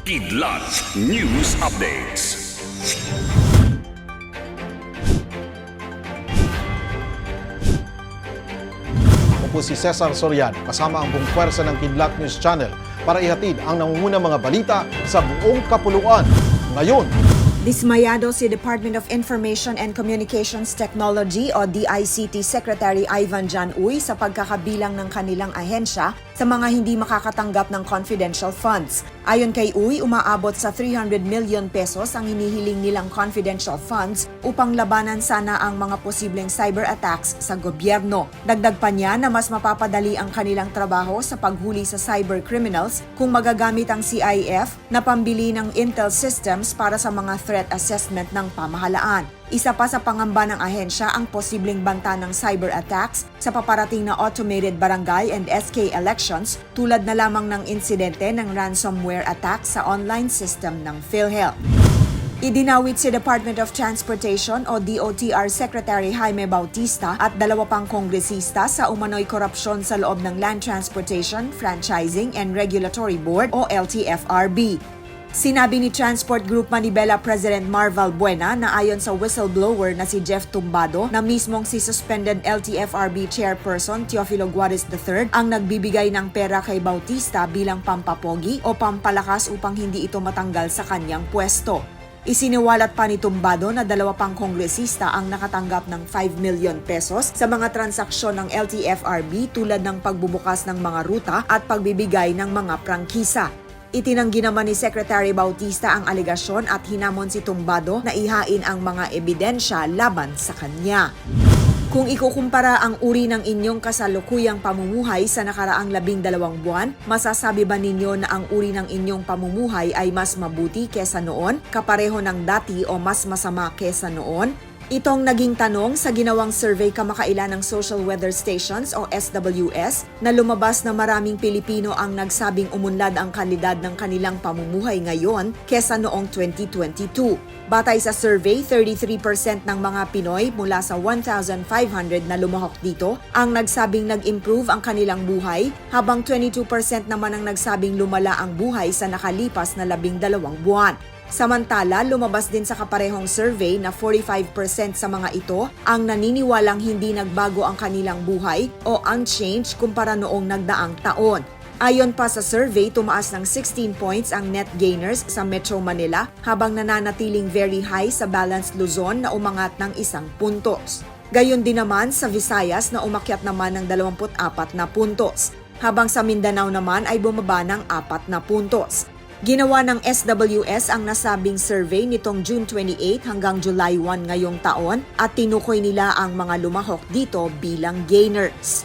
Kidlat News Updates. Ako po si Cesar Soriano kasama ang buong pwersa ng Kidlat News Channel para ihatid ang nangungunang mga balita sa buong kapuluan. Ngayon, Dismayado si Department of Information and Communications Technology o DICT Secretary Ivan Jan Uy sa pagkakabilang ng kanilang ahensya sa mga hindi makakatanggap ng confidential funds. Ayon kay Uy, umaabot sa 300 million pesos ang hinihiling nilang confidential funds upang labanan sana ang mga posibleng cyber attacks sa gobyerno. Dagdag pa niya na mas mapapadali ang kanilang trabaho sa paghuli sa cyber criminals kung magagamit ang CIF na pambili ng intel systems para sa mga threat assessment ng pamahalaan. Isa pa sa pangamba ng ahensya ang posibleng banta ng cyber attacks sa paparating na automated barangay and SK elections tulad na lamang ng insidente ng ransomware attack sa online system ng PhilHealth. Idinawit si Department of Transportation o DOTR Secretary Jaime Bautista at dalawa pang kongresista sa umano'y korupsyon sa loob ng Land Transportation, Franchising and Regulatory Board o LTFRB. Sinabi ni Transport Group Manibela President Marval Buena na ayon sa whistleblower na si Jeff Tumbado na mismong si suspended LTFRB Chairperson Teofilo Guares III ang nagbibigay ng pera kay Bautista bilang pampapogi o pampalakas upang hindi ito matanggal sa kanyang pwesto. Isiniwalat pa ni Tumbado na dalawa pang kongresista ang nakatanggap ng 5 million pesos sa mga transaksyon ng LTFRB tulad ng pagbubukas ng mga ruta at pagbibigay ng mga prangkisa. Itinanggi naman ni Secretary Bautista ang alegasyon at hinamon si Tumbado na ihain ang mga ebidensya laban sa kanya. Kung ikukumpara ang uri ng inyong kasalukuyang pamumuhay sa nakaraang labing dalawang buwan, masasabi ba ninyo na ang uri ng inyong pamumuhay ay mas mabuti kesa noon, kapareho ng dati o mas masama kesa noon? Itong naging tanong sa ginawang survey kamakailan ng Social Weather Stations o SWS na lumabas na maraming Pilipino ang nagsabing umunlad ang kalidad ng kanilang pamumuhay ngayon kesa noong 2022. Batay sa survey, 33% ng mga Pinoy mula sa 1,500 na lumahok dito ang nagsabing nag-improve ang kanilang buhay, habang 22% naman ang nagsabing lumala ang buhay sa nakalipas na labing dalawang buwan. Samantala, lumabas din sa kaparehong survey na 45% sa mga ito ang naniniwalang hindi nagbago ang kanilang buhay o unchanged kumpara noong nagdaang taon. Ayon pa sa survey, tumaas ng 16 points ang net gainers sa Metro Manila habang nananatiling very high sa Balanced Luzon na umangat ng isang puntos. Gayon din naman sa Visayas na umakyat naman ng 24 na puntos, habang sa Mindanao naman ay bumaba ng 4 na puntos. Ginawa ng SWS ang nasabing survey nitong June 28 hanggang July 1 ngayong taon at tinukoy nila ang mga lumahok dito bilang gainers.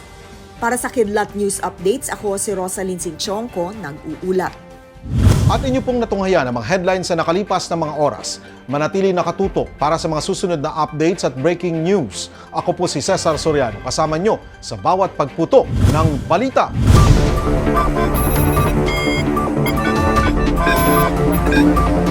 Para sa Kidlat News Updates, ako si Rosalyn Sinchonko, nag-uulat. at inyo pong natunghayan ang mga headlines sa nakalipas na mga oras. Manatili nakatutok para sa mga susunod na updates at breaking news. Ako po si Cesar Soriano, kasama nyo sa bawat pagputok ng balita. Thank you.